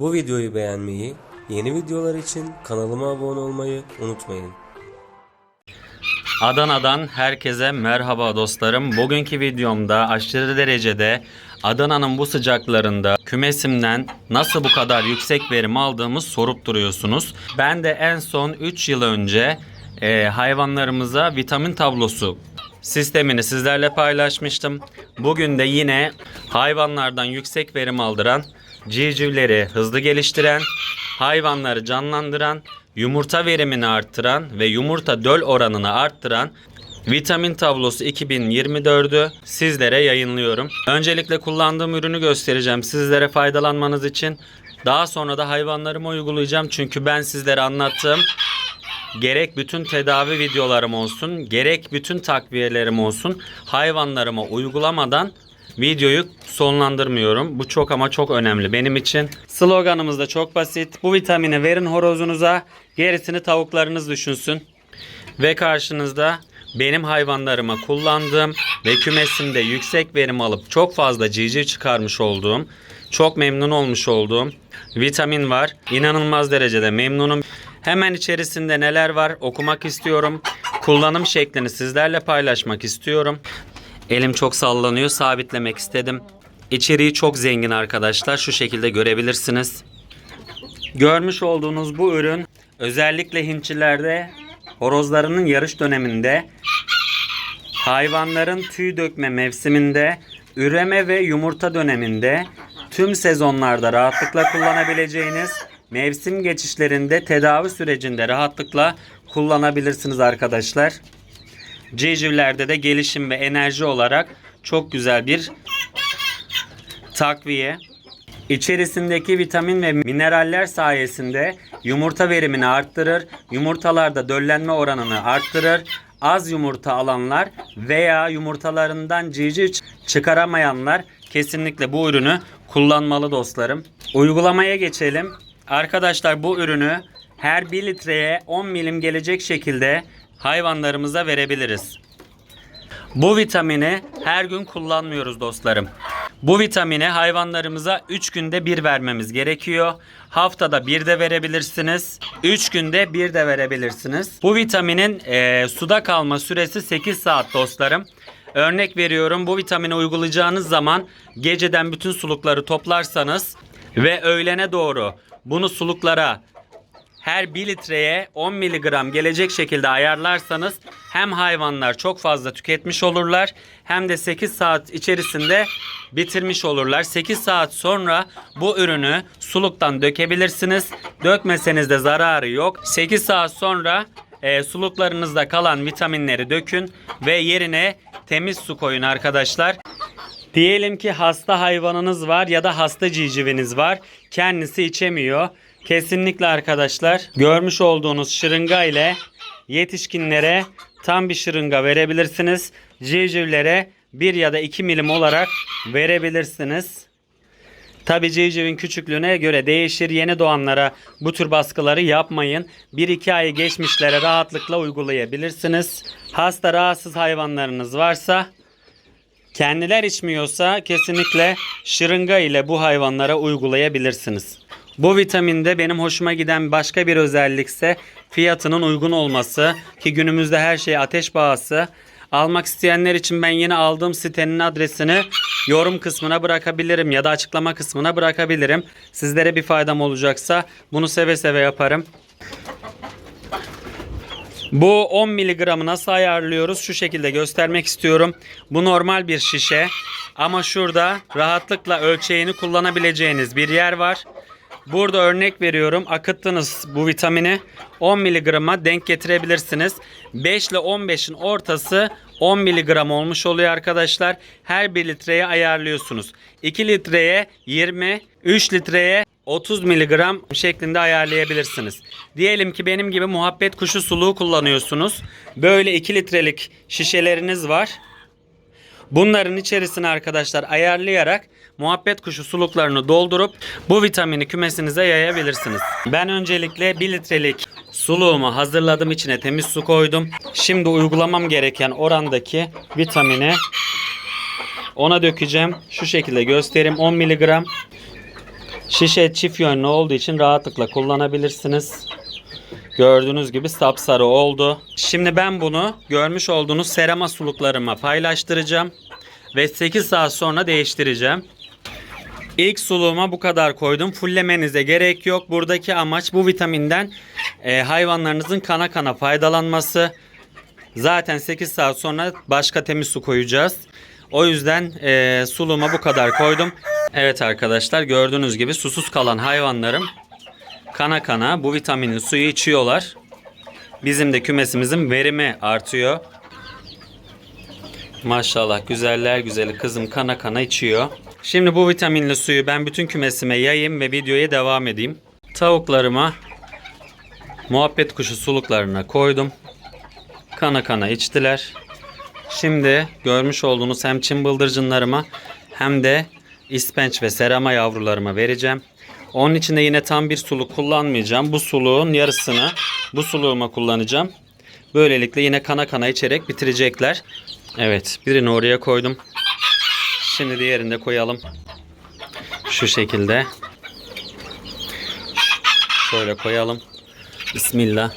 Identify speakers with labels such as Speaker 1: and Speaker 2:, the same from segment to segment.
Speaker 1: Bu videoyu beğenmeyi, yeni videolar için kanalıma abone olmayı unutmayın.
Speaker 2: Adana'dan herkese merhaba dostlarım. Bugünkü videomda aşırı derecede Adana'nın bu sıcaklarında kümesimden nasıl bu kadar yüksek verim aldığımı sorup duruyorsunuz. Ben de en son 3 yıl önce e, hayvanlarımıza vitamin tablosu sistemini sizlerle paylaşmıştım. Bugün de yine hayvanlardan yüksek verim aldıran, civcivleri hızlı geliştiren, hayvanları canlandıran, yumurta verimini arttıran ve yumurta döl oranını arttıran Vitamin tablosu 2024'ü sizlere yayınlıyorum. Öncelikle kullandığım ürünü göstereceğim sizlere faydalanmanız için. Daha sonra da hayvanlarıma uygulayacağım çünkü ben sizlere anlattığım gerek bütün tedavi videolarım olsun, gerek bütün takviyelerim olsun hayvanlarıma uygulamadan videoyu sonlandırmıyorum. Bu çok ama çok önemli benim için. Sloganımız da çok basit. Bu vitamini verin horozunuza, gerisini tavuklarınız düşünsün. Ve karşınızda benim hayvanlarıma kullandığım ve kümesimde yüksek verim alıp çok fazla civciv çıkarmış olduğum, çok memnun olmuş olduğum vitamin var. İnanılmaz derecede memnunum. Hemen içerisinde neler var okumak istiyorum. Kullanım şeklini sizlerle paylaşmak istiyorum. Elim çok sallanıyor. Sabitlemek istedim. İçeriği çok zengin arkadaşlar. Şu şekilde görebilirsiniz. Görmüş olduğunuz bu ürün özellikle Hintçilerde horozlarının yarış döneminde hayvanların tüy dökme mevsiminde üreme ve yumurta döneminde tüm sezonlarda rahatlıkla kullanabileceğiniz mevsim geçişlerinde tedavi sürecinde rahatlıkla kullanabilirsiniz arkadaşlar. Civcivlerde de gelişim ve enerji olarak çok güzel bir takviye. İçerisindeki vitamin ve mineraller sayesinde yumurta verimini arttırır, yumurtalarda döllenme oranını arttırır. Az yumurta alanlar veya yumurtalarından civciv çıkaramayanlar kesinlikle bu ürünü kullanmalı dostlarım. Uygulamaya geçelim. Arkadaşlar bu ürünü her 1 litreye 10 milim gelecek şekilde hayvanlarımıza verebiliriz. Bu vitamini her gün kullanmıyoruz dostlarım. Bu vitamini hayvanlarımıza 3 günde bir vermemiz gerekiyor. Haftada bir de verebilirsiniz. 3 günde bir de verebilirsiniz. Bu vitaminin eee, suda kalma süresi 8 saat dostlarım. Örnek veriyorum bu vitamini uygulayacağınız zaman geceden bütün sulukları toplarsanız ve öğlene doğru bunu suluklara her 1 litreye 10 miligram gelecek şekilde ayarlarsanız hem hayvanlar çok fazla tüketmiş olurlar hem de 8 saat içerisinde bitirmiş olurlar. 8 saat sonra bu ürünü suluktan dökebilirsiniz. Dökmeseniz de zararı yok. 8 saat sonra e, suluklarınızda kalan vitaminleri dökün ve yerine temiz su koyun arkadaşlar. Diyelim ki hasta hayvanınız var ya da hasta civciviniz var. Kendisi içemiyor. Kesinlikle arkadaşlar görmüş olduğunuz şırınga ile yetişkinlere tam bir şırınga verebilirsiniz. Civcivlere 1 ya da 2 milim olarak verebilirsiniz. Tabi civcivin küçüklüğüne göre değişir. Yeni doğanlara bu tür baskıları yapmayın. 1-2 ayı geçmişlere rahatlıkla uygulayabilirsiniz. Hasta rahatsız hayvanlarınız varsa Kendiler içmiyorsa kesinlikle şırınga ile bu hayvanlara uygulayabilirsiniz. Bu vitaminde benim hoşuma giden başka bir özellikse fiyatının uygun olması ki günümüzde her şey ateş bağısı. Almak isteyenler için ben yine aldığım sitenin adresini yorum kısmına bırakabilirim ya da açıklama kısmına bırakabilirim. Sizlere bir faydam olacaksa bunu seve seve yaparım. Bu 10 miligramı nasıl ayarlıyoruz? Şu şekilde göstermek istiyorum. Bu normal bir şişe. Ama şurada rahatlıkla ölçeğini kullanabileceğiniz bir yer var. Burada örnek veriyorum. Akıttınız bu vitamini 10 miligrama denk getirebilirsiniz. 5 ile 15'in ortası 10 miligram olmuş oluyor arkadaşlar. Her 1 litreye ayarlıyorsunuz. 2 litreye 20, 3 litreye 30 miligram şeklinde ayarlayabilirsiniz. Diyelim ki benim gibi muhabbet kuşu suluğu kullanıyorsunuz. Böyle 2 litrelik şişeleriniz var. Bunların içerisine arkadaşlar ayarlayarak muhabbet kuşu suluklarını doldurup bu vitamini kümesinize yayabilirsiniz. Ben öncelikle 1 litrelik suluğumu hazırladım içine temiz su koydum. Şimdi uygulamam gereken orandaki vitamini ona dökeceğim. Şu şekilde göstereyim 10 miligram. Şişe çift yönlü olduğu için rahatlıkla kullanabilirsiniz. Gördüğünüz gibi sapsarı oldu. Şimdi ben bunu görmüş olduğunuz serama suluklarıma paylaştıracağım. Ve 8 saat sonra değiştireceğim. İlk suluğuma bu kadar koydum. Fullemenize gerek yok. Buradaki amaç bu vitaminden e, hayvanlarınızın kana kana faydalanması. Zaten 8 saat sonra başka temiz su koyacağız. O yüzden e, suluğuma bu kadar koydum. Evet arkadaşlar gördüğünüz gibi susuz kalan hayvanlarım kana kana bu vitaminli suyu içiyorlar. Bizim de kümesimizin verimi artıyor. Maşallah güzeller güzeli kızım kana kana içiyor. Şimdi bu vitaminli suyu ben bütün kümesime yayayım ve videoya devam edeyim. Tavuklarıma muhabbet kuşu suluklarına koydum. Kana kana içtiler. Şimdi görmüş olduğunuz hem çim bıldırcınlarıma hem de ispenç ve serama yavrularıma vereceğim. Onun için de yine tam bir suluk kullanmayacağım. Bu suluğun yarısını bu suluğuma kullanacağım. Böylelikle yine kana kana içerek bitirecekler. Evet birini oraya koydum. Şimdi diğerini de koyalım. Şu şekilde. Şöyle koyalım. Bismillah.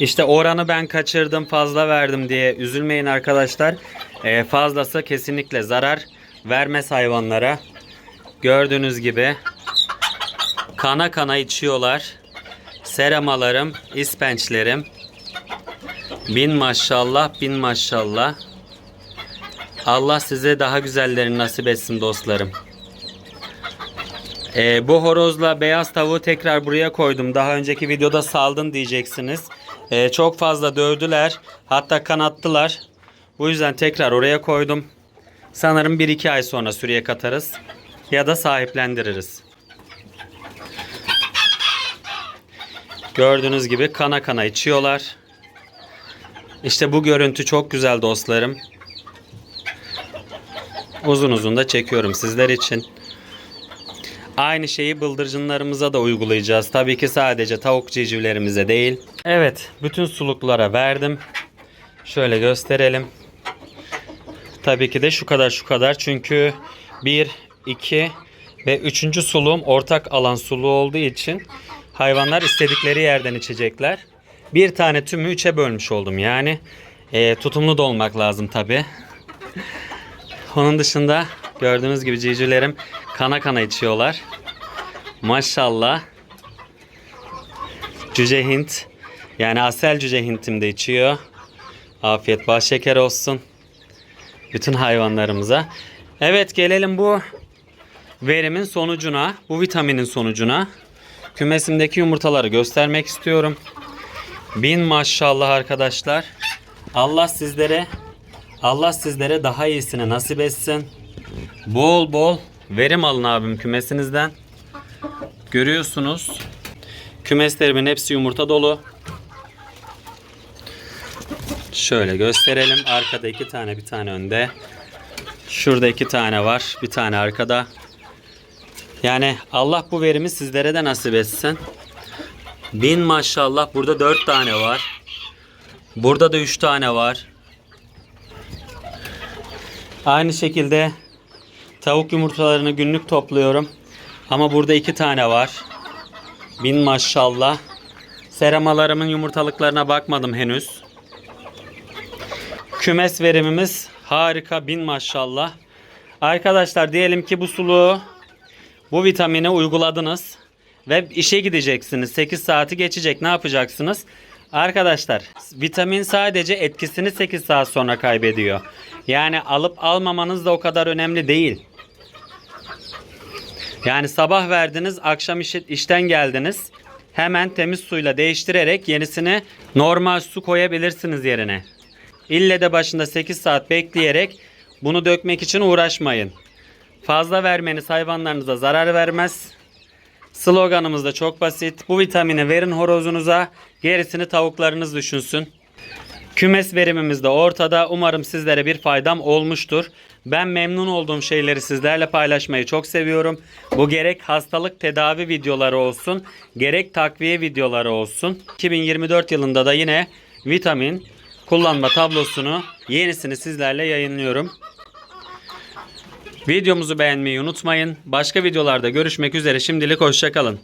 Speaker 2: İşte oranı ben kaçırdım fazla verdim diye üzülmeyin arkadaşlar. Ee, fazlası kesinlikle zarar vermez hayvanlara. Gördüğünüz gibi kana kana içiyorlar. Seramalarım, ispençlerim. Bin maşallah, bin maşallah. Allah size daha güzellerini nasip etsin dostlarım. Ee, bu horozla beyaz tavuğu tekrar buraya koydum. Daha önceki videoda saldın diyeceksiniz. Ee, çok fazla dövdüler. Hatta kanattılar. Bu yüzden tekrar oraya koydum. Sanırım 1-2 ay sonra sürüye katarız. Ya da sahiplendiririz. Gördüğünüz gibi kana kana içiyorlar. İşte bu görüntü çok güzel dostlarım. Uzun uzun da çekiyorum sizler için. Aynı şeyi bıldırcınlarımıza da uygulayacağız. Tabii ki sadece tavuk civcivlerimize değil. Evet, bütün suluklara verdim. Şöyle gösterelim. Tabii ki de şu kadar şu kadar. Çünkü 1, 2 ve 3. suluğum ortak alan suluğu olduğu için hayvanlar istedikleri yerden içecekler. Bir tane tümü 3'e bölmüş oldum. Yani e, tutumlu da olmak lazım tabii. Onun dışında gördüğünüz gibi civcivlerim kana kana içiyorlar. Maşallah. Cüce Hint. Yani asel cüce Hint'im de içiyor. Afiyet bal şeker olsun. Bütün hayvanlarımıza. Evet gelelim bu verimin sonucuna. Bu vitaminin sonucuna. Kümesimdeki yumurtaları göstermek istiyorum. Bin maşallah arkadaşlar. Allah sizlere Allah sizlere daha iyisini nasip etsin. Bol bol verim alın abim kümesinizden. Görüyorsunuz. Kümeslerimin hepsi yumurta dolu. Şöyle gösterelim. Arkada iki tane bir tane önde. Şurada iki tane var. Bir tane arkada. Yani Allah bu verimi sizlere de nasip etsin. Bin maşallah burada dört tane var. Burada da üç tane var. Aynı şekilde tavuk yumurtalarını günlük topluyorum. Ama burada iki tane var. Bin maşallah. Seramalarımın yumurtalıklarına bakmadım henüz. Kümes verimimiz harika bin maşallah. Arkadaşlar diyelim ki bu suluğu bu vitamini uyguladınız ve işe gideceksiniz. 8 saati geçecek. Ne yapacaksınız? Arkadaşlar vitamin sadece etkisini 8 saat sonra kaybediyor. Yani alıp almamanız da o kadar önemli değil. Yani sabah verdiniz, akşam iş, işten geldiniz. Hemen temiz suyla değiştirerek yenisini normal su koyabilirsiniz yerine. İlle de başında 8 saat bekleyerek bunu dökmek için uğraşmayın. Fazla vermeniz hayvanlarınıza zarar vermez. Sloganımız da çok basit. Bu vitamini verin horozunuza, gerisini tavuklarınız düşünsün. Kümes verimimiz de ortada. Umarım sizlere bir faydam olmuştur. Ben memnun olduğum şeyleri sizlerle paylaşmayı çok seviyorum. Bu gerek hastalık tedavi videoları olsun, gerek takviye videoları olsun. 2024 yılında da yine vitamin kullanma tablosunu yenisini sizlerle yayınlıyorum. Videomuzu beğenmeyi unutmayın. Başka videolarda görüşmek üzere. Şimdilik hoşçakalın.